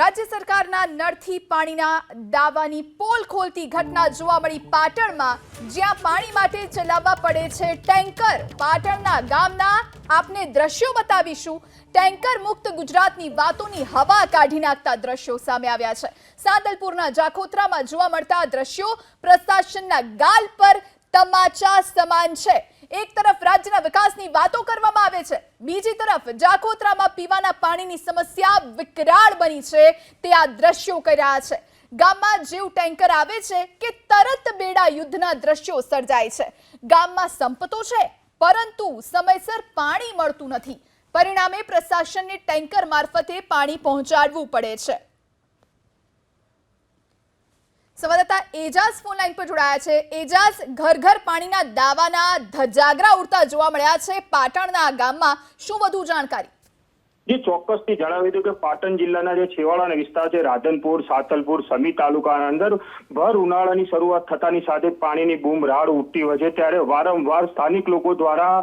રાજ્ય સરકારના નળથી પાણીના દાવાની પોલ ખોલતી ઘટના જોવા મળી પાટણમાં, જ્યાં પાણી માટે ચલાવવા પડે છે ટેન્કર. પાટણના ગામના આપને દ્રશ્યો બતાવીશું. ટેન્કર મુક્ત ગુજરાતની વાતોની હવા કાઢી નાખતા દ્રશ્યો સામે આવ્યા છે. સાદલપુરના જાખોત્રામાં જોવા મળતા દ્રશ્યો પ્રશાસનના ગાલ પર તમાચા સમાન છે. એક તરફ રાજ્યના વિકાસની વાતો કરવામાં આવે છે, બીજી તરફ જાખોત્રામાં પીવાના પાણીની સમસ્યા વિકરાળ બની છે, તે આ દ્રશ્યો કર્યા છે. ગામમાં જેવું ટેન્કર આવે છે કે તરત બેડા યુદ્ધના દ્રશ્યો સર્જાય છે. ગામમાં સંપતો છે, પરંતુ સમયસર પાણી મળતું નથી. પરિણામે પ્રશાસનને ટેન્કર મારફતે પાણી પહોંચાડવું પડે છે. સંવાદદાતા એજાઝ ફોન લાઈન પર જોડાયા છે. એજાઝ ઘર ઘર પાણીના દાવાના ધજાગરા ઉડતા જોવા મળ્યા છે. પાટણના ગામમાં શું વધુ જાણકારી? જે, ચોક્કસથી જણાવી દઉં કે પાટણ જિલ્લાના જે છેવાડાના વિસ્તાર છે, રાધનપુર, સાતલપુર, સમી તાલુકાના અંદર ભર ઉનાળાની શરૂઆત થતાની સાથે પાણીની બૂમ રાડ ઉઠતી હોય છે. ત્યારે વારંવાર સ્થાનિક લોકો દ્વારા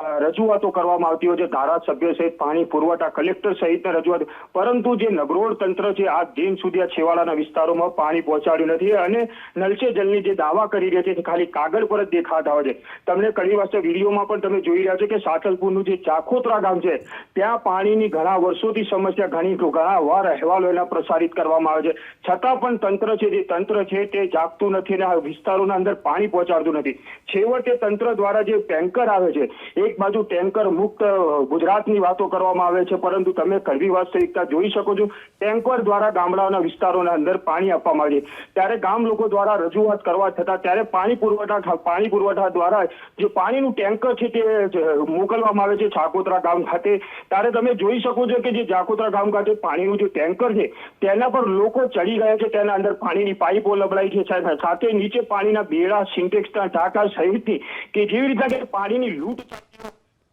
રજૂઆતો કરવામાં આવતી હોય છે. ધારાસભ્ય સહિત પાણી પુરવઠા કલેક્ટર સહિતને રજૂઆત. પરંતુ જે નગરોળ તંત્ર છે, આ દિન સુધી આ છેવાડાના વિસ્તારોમાં પાણી પહોંચાડ્યું નથી અને નલસે જલની જે દાવા કરી રહ્યા છે ખાલી કાગળ પર જ દેખાતા હોય છે. તમને ઘણી વખતે વિડીયોમાં પણ તમે જોઈ રહ્યા છો કે સાતલપુરનું જે ચાખોત્રા ગામ છે, ત્યાં પાણીની ઘણા વર્ષોથી સમસ્યા, ઘણી ઘણા વાર અહેવાલો એના પ્રસારિત કરવામાં આવે છે. છતાં પણ તંત્ર છે, જે તંત્ર છે, તે જાગતું નથી અને આ વિસ્તારોના અંદર પાણી પહોંચાડતું નથી. છેવટે તંત્ર દ્વારા જે ટેન્કર આવે છે એક બાજુ ટેન્કર મુક્ત ગુજરાતની વાતો કરવામાં આવે છે, પરંતુ તમે કડવી વાસ્તવિકતા જોઈ શકો છો. ટેન્કર દ્વારા ગામડાઓના વિસ્તારોના અંદર પાણી આપવામાં આવે ત્યારે ગામ લોકો દ્વારા રજૂઆત કરવા છતાં ત્યારે પાણી પુરવઠા પાણી પુરવઠા દ્વારા જે પાણીનું ટેન્કર છે તે મોકલવામાં આવે છે છાકોત્રા ગામ ખાતે. ત્યારે તમે જોઈ શકો છો કે જે જાકોત્રા ગામ ખાતે પાણીનું જે ટેન્કર છે, તેના પર લોકો ચડી ગયા છે, તેના અંદર પાણીની પાઇપો લબડાઈ છે સાથે નીચે પાણીના બેડા, સિન્ટેક્સના ટાંકા સહિતની કે જેવી રીતના પાણીની લૂંટ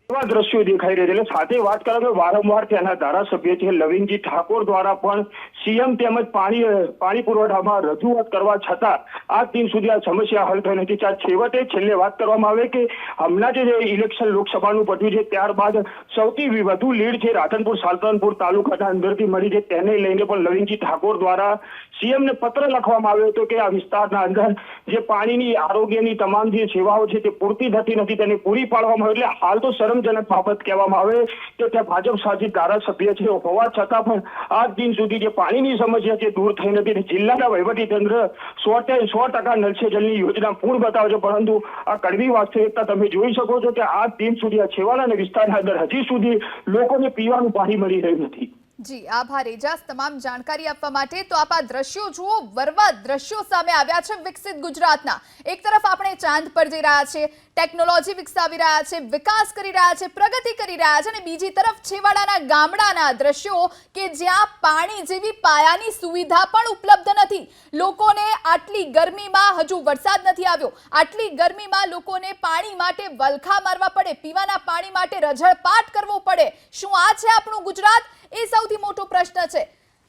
એવા દ્રશ્યો દેખાઈ રહ્યા છે. એટલે સાથે વાત કરો વારંવાર ત્યાંના ધારાસભ્ય છે લવિનજી ઠાકોર દ્વારા પણ સીએમ તેમજ પાણી પાણી પુરવઠામાં રજૂઆત કરવા છતાં આજ દિન સુધી આ સમસ્યા હલ થઈ નથી. ત્યાં છેવટે છેલ્લે વાત કરવામાં આવે કે હમણાં જે ઇલેક્શન લોકસભાનું પટ્યું છે, ત્યારબાદ સૌથી વધુ લીડ છે રાધનપુર, સાલતનપુર તાલુકાના અંદરથી મળી છે, તેને લઈને પણ લવિનજી ઠાકોર દ્વારા સીએમને પત્ર લખવામાં આવ્યો હતો કે આ વિસ્તારના અંદર જે પાણીની, આરોગ્યની તમામ જે સેવાઓ છે તે પૂરતી થતી નથી, તેને પૂરી પાડવામાં આવે એટલે હાલ તો શરમજનક બાબત કહેવામાં આવે કે ત્યાં ભાજપ શાસિત ધારાસભ્ય છે હોવા છતાં પણ આજ દિન સુધી જે પાણીની સમસ્યા છે દૂર થઈ નથી અને જિલ્લાના વહીવટીતંત્ર સો સો ટકા નલસેજલની જલની યોજના પૂર્ણ બતાવે છે. પરંતુ આ કડવી વાસ્તવિકતા તમે જોઈ શકો છો કે આજ દિન સુધી આ છેવાડાના વિસ્તારના અંદર હજી સુધી લોકોને પીવાનું પાણી મળી રહ્યું નથી. જી, આભાર. એજાસ તમામ જાણકારી આપવા માટે તો આપ આ દ્રશ્યો જુઓ. વરવા દ્રશ્યો સામે આવ્યા છે વિકસિત ગુજરાતના. એક તરફ આપણે ચાંદ પર જઈ રહ્યા છે, ટેકનોલોજી વિકસાવી રહ્યા છે, વિકાસ કરી રહ્યા છે, પ્રગતિ કરી રહ્યા છે અને બીજી તરફ છેવાડાના ગામડાના દ્રશ્યો કે જ્યાં પાણી જેવી પાયાની સુવિધા પણ ઉપલબ્ધ નથી. લોકોને આટલી ગરમીમાં હજુ વરસાદ નથી આવ્યો. આટલી ગરમીમાં લોકોને પાણી માટે વલખા મારવા પડે, પીવાના પાણી માટે રઝળપાટ કરવો પડે. શું આ છે આપણું ગુજરાત? એ સૌથી મોટો પ્રશ્ન છે.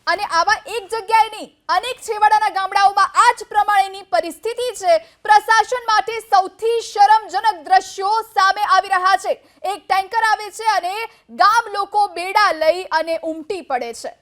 અને આવા એક જગ્યાએ નહીં અનેક છેવાડાના ગામડાઓમાં આ જ પ્રમાણેની પરિસ્થિતિ છે. પ્રશાસન માટે સૌથી શરમજનક દ્રશ્યો સામે આવી રહ્યા છે. એક ટેન્કર આવે છે અને ગામ લોકો બેડા લઈ અને ઉમટી પડે છે.